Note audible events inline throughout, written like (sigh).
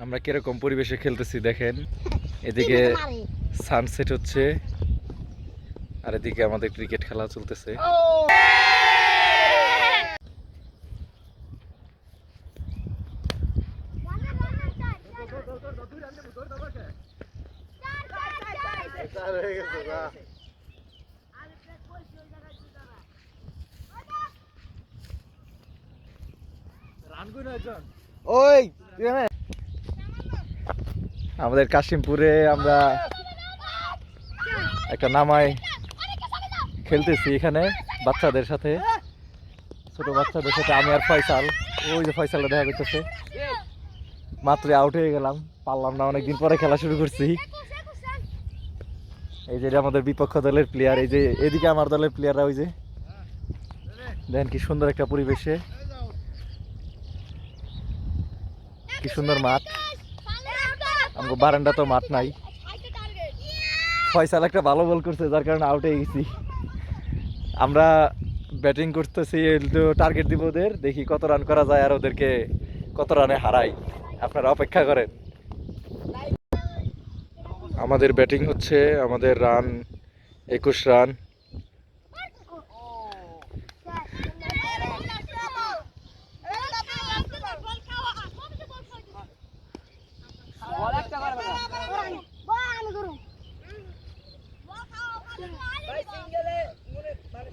আমরা কীরকম পরিবেশে খেলতেছি দেখেন। (laughs) এদিকে সানসেট হচ্ছে আর এদিকে আমাদের ক্রিকেট খেলা চলতেছে। ওই আমাদের কাশিমপুরে আমরা একটা নামায় খেলতেছি এখানে বাচ্চাদের সাথে, ছোট বাচ্চাদের সাথে। আমি আর ফয়সাল, ওই যে ফয়সালটা দেখা করতেছে। মাত্র আউট হয়ে গেলাম, পারলাম না, অনেকদিন পরে খেলা শুরু করছি। এই যে আমাদের বিপক্ষ দলের প্লেয়ার এই যে এদিকে আমার দলের প্লেয়াররা ওই যে। দেখেন কি সুন্দর একটা পরিবেশে। কি সুন্দর মাঠ। আমাকে বারান্দা তো মাঠ নাই। ফয়সাল একটা ভালো বল করছে, যার কারণে আউট হয়ে গেছি। আমরা ব্যাটিং করতেছি টার্গেট দিব ওদের, দেখি কত রান করা যায় আর ওদেরকে কত রানে হারাই। আপনারা অপেক্ষা করেন। আমাদের ব্যাটিং হচ্ছে, আমাদের রান একুশ রান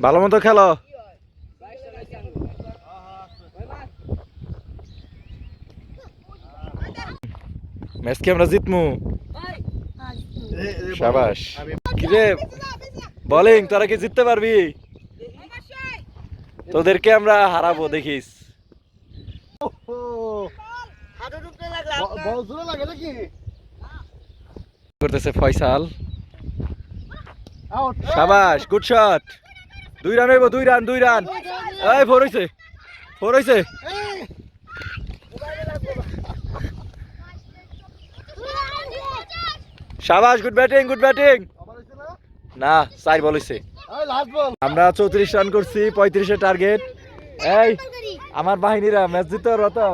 ভালো মতো খেলো। ম্যাচ কি আমরা জিতমু। সাবাস। কিরে? বোলিং, তোরা কি জিততে পারবি? তোদেরকে আমরা হারাবো, দেখিস। করতেছে ফয়সাল? সাবাস, গুড শট। দুই রান হইব দুই রান দুই রান। এই ফোর হইছে। ফোর হইছে। সাবাস গুড ব্যাটিং গুড ব্যাটিং না চার বল হইছে। আমরা চৌত্রিশ রান করছি পঁয়ত্রিশের টার্গেট এই আমার বাহিনীরা ম্যাচ জিতে পারব তো?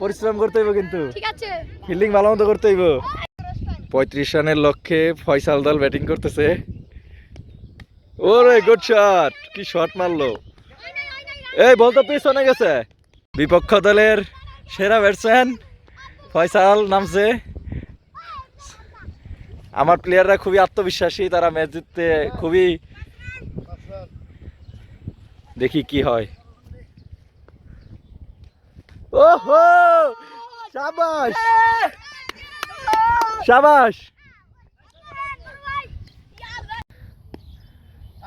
পরিশ্রম করতে হইব কিন্তু। ফিল্ডিং ভালো মতো করতে হইব। পঁয়ত্রিশ রানের লক্ষ্যে ফয়সাল দল ব্যাটিং করতেছে। ওরে গুড শট কি শট মারলো? এই বল তো পিছনে গেছে। বিপক্ষ দলের সেরা ব্যাটসম্যান ফয়সাল নামছে। আমার প্লেয়াররা খুবই আত্মবিশ্বাসী, তারা ম্যাচ জিততে খুবই দেখি কি হয়। ওহো! শাবাশ শাবাশ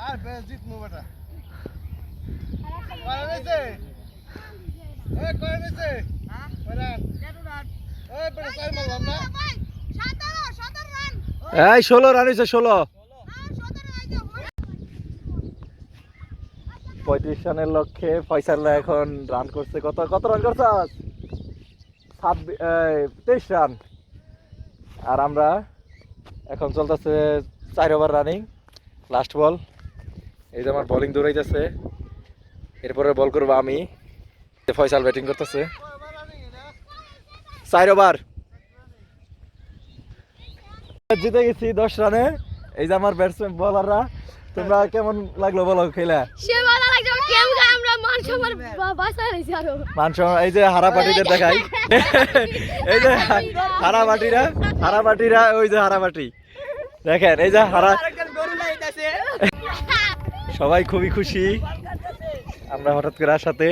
আর বেশ বেটা। কয় হইছে এ কয় হইছে এই ষোলো রান হয়েছে ষোলো। পঁয়ত্রিশ রানের লক্ষ্যে ফয়সাল্লা এখন রান করছে। কত কত রান করছে ছাব্বিশ তেইশ রান আর আমরা এখন চলতেছে চার ওভার রানিং লাস্ট বল এই যে আমার বোলিং দৌড়াইতেছে। এরপরে বল করব আমি। ফয়সাল ব্যাটিং করতেছে। চার ওভার। জিতে গেছি দশ রানে। এই যে আমার ব্যাটসম্যান বলাররা তোমরা কেমন লাগল বলো খেলা? এই যে হারা পাটিদের দেখাই। (laughs) এই যে হারা পাটিরা হারা পাটিরা ওই যে হারা পাটি দেখেন এই যে হারা (laughs) সবাই খুবই খুশি। আমরা হঠাৎ করে আসাতে।